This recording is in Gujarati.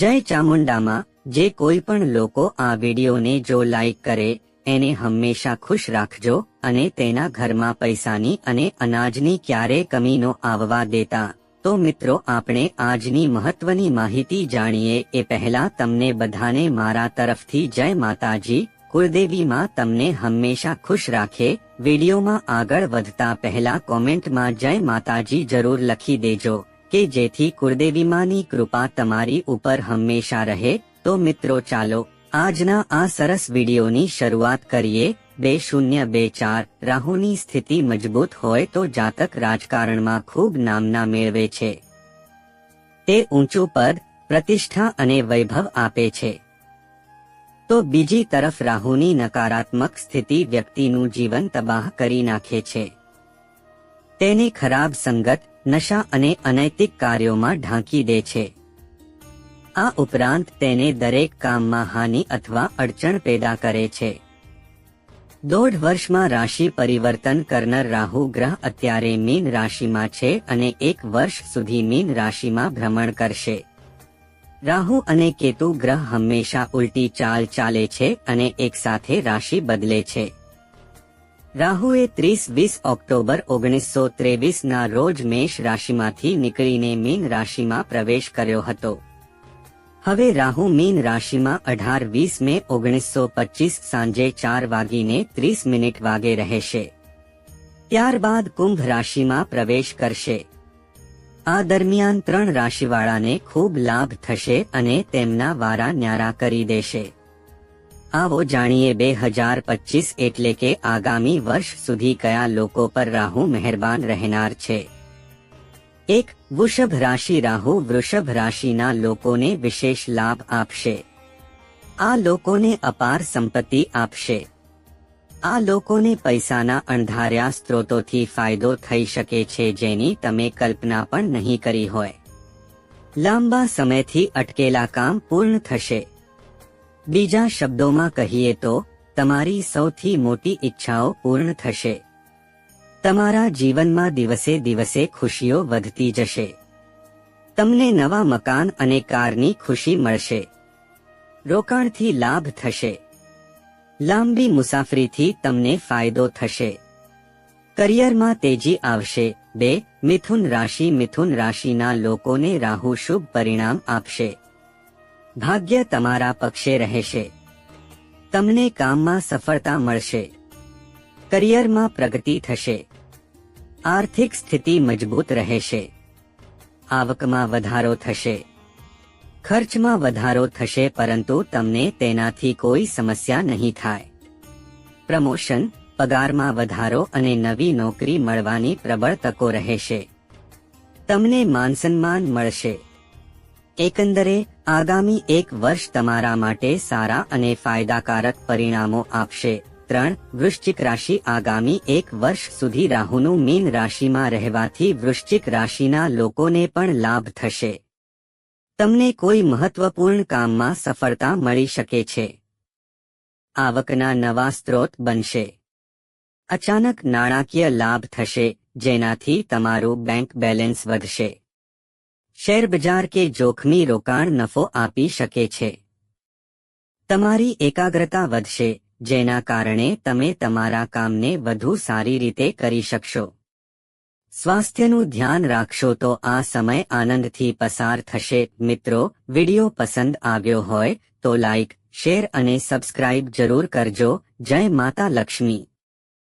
જય ચામુંડામાં જે કોઈ પણ લોકો આ વિડીયોને જો લાઈક કરે, એને હંમેશા ખુશ રાખજો અને તેના ઘરમાં પૈસાની અને અનાજની ક્યારે કમીનો આવવા દેતા. તો મિત્રો, આપણે આજની મહત્વની માહિતી જાણીએ. એ પહેલા તમને બધાને મારા તરફથી જય માતાજી. કુળદેવી માં તમને હંમેશા ખુશ રાખે. વિડીયોમાં આગળ વધતા પહેલા કોમેન્ટમાં જય માતાજી જરૂર લખી દેજો. કે જેથી કુળદેવીમાની કૃપા તમારી ઉપર હંમેશા રહે, તો મિત્રો ચાલો, આજના આ સરસ વિડીયોની શરૂઆત કરીએ, બે શૂન્ય બે ચાર, રાહુની સ્થિતિ મજબૂત હોય તો જાતક રાજકારણમાં ખૂબ નામના મેળવે છે. તે ઊંચું પદ, પ્રતિષ્ઠા અને વૈભવ આપે છે. તો બીજી તરફ રાહુની નકારાત્મક સ્થિતિ વ્યક્તિનું જીવન તબાહ કરી નાખે છે. તેને ખરાબ સંગત નશા અને અનૈતિક કાર્યોમાં ઢાંકી દે છે. આ ઉપરાંત તેને દરેક કામમાં હાનિ અથવા અડચણ પેદા કરે છે. દોઢ વર્ષમાં રાશિ પરિવર્તન કરનાર રાહુ ગ્રહ અત્યારે મીન રાશિમાં છે અને એક વર્ષ સુધી મીન રાશિમાં ભ્રમણ કરશે. રાહુ અને કેતુ ગ્રહ હંમેશા ઉલટી ચાલ ચાલે છે અને એકસાથે રાશિ બદલે છે. રાહુએ ત્રીસ વીસ ઓક્ટોબર ઓગણીસો ત્રેવીસ ના રોજ મેષ રાશિમાંથી નીકળીને મીન રાશિમાં પ્રવેશ કર્યો હતો. હવે રાહુ મીન રાશિમાં અઢાર વીસ મે ઓગણીસો પચીસ સાંજે ચાર વાગીને ત્રીસ મિનિટ વાગે રહેશે. ત્યારબાદ કુંભ રાશિમાં પ્રવેશ કરશે. આ દરમિયાન ત્રણ રાશિવાળાને ખૂબ લાભ થશે અને તેમના વારા ન્યારા કરી દેશે. આવો જાણીએ બે હજાર પચીસ એટલે કે આગામી વર્ષ સુધી કયા લોકો પર રાહુ મહેરબાન રહેનાર છે? એક, વૃષભ રાશિ રાહુ વૃષભ રાશિના લોકોને વિશેષ લાભ આપશે. આ લોકોને અપાર સંપત્તિ આપશે. આ લોકોને પૈસાના અણધાર્યા સ્ત્રોતોથી ફાયદો થઈ શકે છે જેની તમે કલ્પના પણ નહીં કરી હોય. લાંબા સમયથી અટકેલા કામ પૂર્ણ થશે. બીજા શબ્દોમાં કહીએ તો, તમારી સૌથી મોટી ઈચ્છાઓ પૂર્ણ થશે. તમારા જીવનમાં દિવસે દિવસે ખુશીઓ વધતી જશે. તમને નવા મકાન અને કારની ખુશી મળશે. રોકાણથી લાભ થશે. લાંબી મુસાફરીથી તમને ફાયદો થશે. કરિયરમાં તેજી આવશે. બે, મિથુન રાશિ મિથુન રાશિના લોકોને રાહુ શુભ પરિણામ આપશે. ભાગ્ય તમારા પક્ષે રહેશે. તમને કામમાં સફળતા મળશે. કરિયરમાં પ્રગતિ થશે. આર્થિક સ્થિતિ મજબૂત રહેશે. આવકમાં વધારો થશે. ખર્ચમાં વધારો થશે પરંતુ તમને તેનાથી કોઈ સમસ્યા નહીં થાય. પ્રમોશન, પગારમાં વધારો અને નવી નોકરી મળવાની પ્રબળ તકો રહેશે. તમને માનસન્માન મળશે. એકંદરે, આગામી એક વર્ષ તમારા માટે સારા અને ફાયદાકારક પરિણામો આપશે. ત્રણ, વૃશ્ચિક રાશિ આગામી એક વર્ષ સુધી રાહુનું મીન રાશિમાં રહેવાથી વૃશ્ચિક રાશિના લોકોને પણ લાભ થશે. તમને કોઈ મહત્વપૂર્ણ કામમાં સફળતા મળી શકે છે. આવકના નવા સ્ત્રોત બનશે. અચાનક નાણાકીય લાભ થશે, જેનાથી તમારું બેંક બેલેન્સ વધશે. શેરબજાર કે જોખમી રોકાણ નફો આપી શકે છે. તમારી એકાગ્રતા વધશે, જેના કારણે તમે તમારા કામને વધુ સારી રીતે કરી શકશો. સ્વાસ્થ્યનું ધ્યાન રાખશો તો આ સમય આનંદથી પસાર થશે. મિત્રો, વિડિયો પસંદ આવ્યો હોય તો લાઇક શેર અને સબસ્ક્રાઇબ જરૂર કરજો. જય માતા લક્ષ્મી.